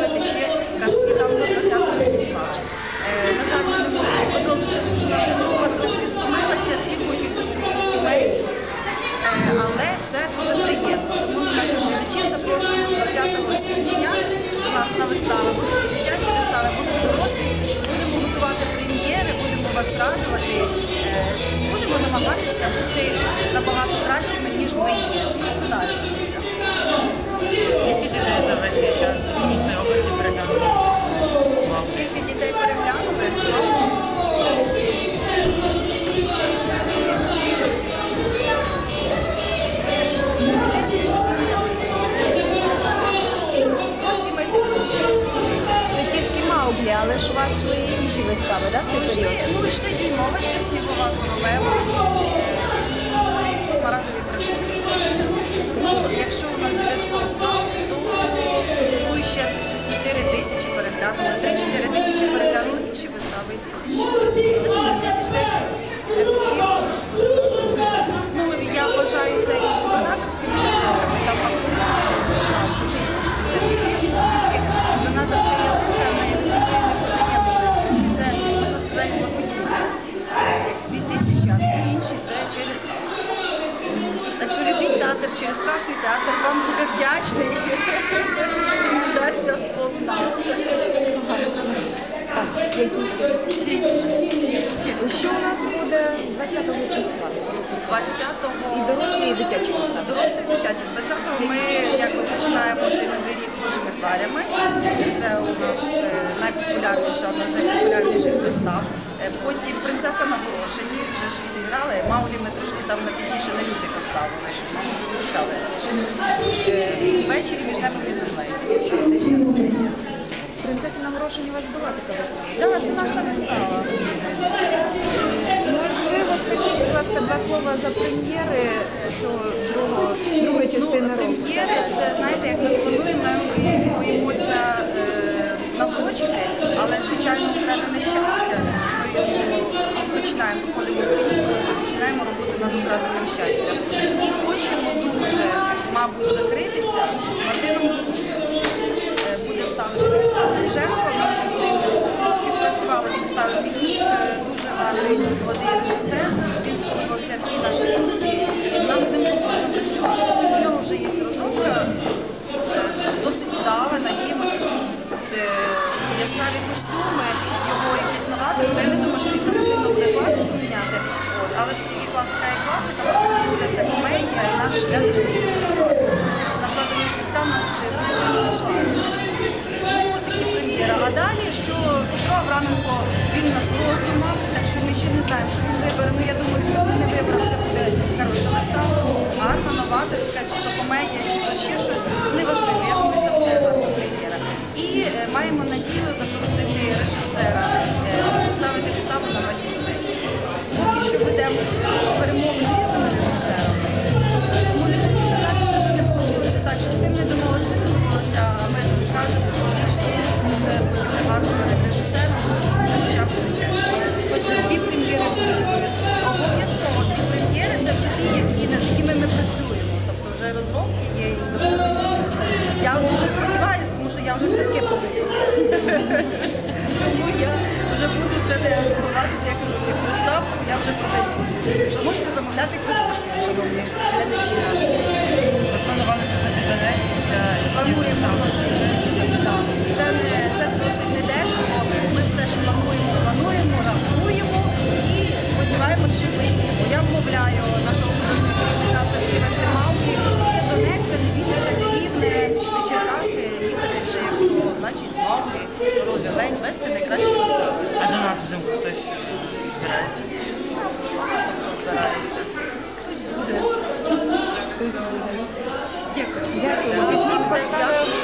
поставити ще казки там до 20 числа. Е, На жаль, ми не можемо продовжити, тому що наша група трошки стомилася, всі хочуть до своїх сімей. Е, Але це дуже приємно. Тому наших глядачів запрошуємо з 20 січня до нас на вистави. Будуть і дитячі вистави, будуть дорослі. Будемо готувати прем'єри, будемо вас радувати. Е, Будемо намагатися бути набагато кращими, ніж ми є. Мауглі, але ж у вас інші вистави, так, в цей період? ну, йшли дюймовочка, снігова королева і смарагдові приходи. Ну, якщо у нас 900 зал, то ми ще 4 тисячі переглянули, 3-4 тисячі переглянули інші вистави, і через касу, і театр вам буде вдячний і дасться сповна. Що у нас буде 20 числа? 20-го І дорослі, і дитячі вистави. Дорослі дитячі. 20-го ми якби починаємо цей новий рік божими тварями. Це у нас е, найпопулярніша, одна з найпопулярніших вистав. Е, Потім принцеса на горошині, вже ж відіграли. Маулі ми трошки там на пізніше на лютий поставили, щоб маму не звучали. Е, Ввечері між небом і землею. Принцеса на Горошині у вас була така вистава? Так, це наша вистава. Можливо, скажіть, будь ласка, два слова за прем'єри цього другого, другої частини Ну, року. прем'єри, це знаєте, як ми боїмося е, наврочити, але звичайно украдене щастя. Ми його розпочинаємо, виходимо з починаємо роботу над украденим щастям. І хочемо дуже, мабуть, закритися Мартином Е, Буде ставити Борислав Довженко, ми вже з ним співпрацювали, він ставив пікнік, е, дуже гарний молодий режисер, він сподобався всі наші групи, і нам з ним комфортно працювати. У нього вже є розробка, е, досить вдала, надіємося, що буде яскраві костюми, його якісь новаторства. Я не думаю, що він там сильно буде класику міняти, але все-таки класика є класика, буде це комедія, і наш глядач дуже любить класику. Наша Стецька нас постійно. Ну, прем'єри. А далі, що Петро Авраменко, він у нас в роздумах, так що ми ще не знаємо, що він вибере. Ну я думаю, що він не вибрав, це буде хороша вистава, гарна, новаторська, чи то комедія, чи то ще щось. Неважливо, Перемоги з різними режисерами. Тому не хочу казати, що це не вийшло так, що з тим не домовилися, не домовилися, а ми скажемо публічно, буде гарно перед режисером, хоча б звичайно. Отже, дві прем'єри обов'язково. Обов'язково дві прем'єри це вже ті, які над якими ми працюємо. Тобто вже розробки є і все. Я дуже сподіваюся, тому що я вже квитки продаю. Тому я вже буду це де ховатися, я кажу, я вже продаю. Можете замовляти квиточки, шановні глядачі наші. Дякую. Дякую.